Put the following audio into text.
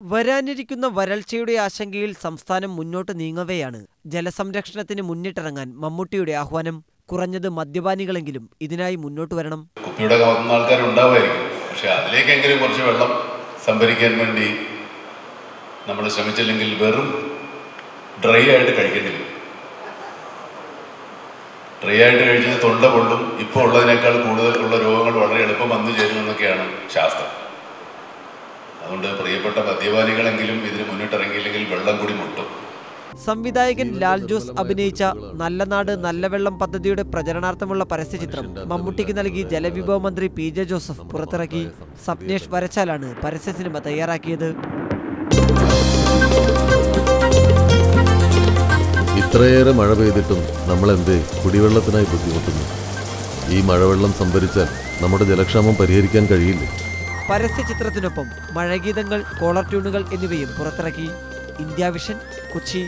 വരാനിരിക്കുന്ന വരൾച്ചയുടെ ആശങ്കയിൽ സംസ്ഥാനം മുന്നോട്ട് നീങ്ങവെയാണ്. ജലസംരക്ഷണത്തിന് മുന്നിട്ടിറങ്ങാൻ മമ്മൂട്ടിയുടെ ആഹ്വാനം. കുറഞ്ഞത് മദ്യപാനികളെങ്കിലും ഇതിനായി മുന്നോട്ട് വരണം. കുപ്പിയുടെ കവർന്ന ആൾക്കാരുണ്ടാവുമായിരിക്കും. പക്ഷെ അതിലേക്കെങ്കിലും കുറച്ച് വെള്ളം സംഭരിക്കാൻ വേണ്ടി നമ്മൾ ശ്രമിച്ചില്ലെങ്കിൽ വെറും ഡ്രൈ ആയിട്ട് കഴിക്കേണ്ടി വരും ഡ്രൈ ആയിട്ട് കഴിച്ചത് തൊണ്ട പൊള്ളും. ഇപ്പോൾ ഉള്ളതിനേക്കാൾ കൂടുതൽ ഉള്ള രോഗങ്ങൾ വളരെ എളുപ്പം വന്നു ചേരുമെന്നൊക്കെയാണ് ശാസ്ത്രം. അതുകൊണ്ട് പ്രിയപ്പെട്ട മദ്യപാനികളെങ്കിലും ഇതിന് മുന്നിട്ടിറങ്ങിയില്ലെങ്കിൽ വെള്ളം കൂടി മുട്ടും. സംവിധായകൻ ലാൽ ജോസ് അഭിനയിച്ച നല്ല നാട് നല്ല വെള്ളം പദ്ധതിയുടെ പ്രചരണാർത്ഥമുള്ള പരസ്യചിത്രം മമ്മൂട്ടിക്ക് നൽകി ജലവിഭവ മന്ത്രി പി ജെ ജോസഫ് പുറത്തിറക്കി. സപ്നേഷ് വരച്ചാലാണ് പരസ്യ സിനിമ തയ്യാറാക്കിയത്. ഇത്രയേറെ മഴ പെയ്തിട്ടും നമ്മളെന്തേ കുടിവെള്ളത്തിനായി ബുദ്ധിമുട്ടുന്നു? ഈ മഴവെള്ളം സംഭരിച്ചാൽ നമ്മുടെ ജലക്ഷാമം പരിഹരിക്കാൻ കഴിയില്ലേ? പരസ്യചിത്രത്തിനൊപ്പം മഴഗീതങ്ങൾ കോളർ ട്യൂണുകൾ എന്നിവയും പുറത്തിറക്കി. India vision Kochi.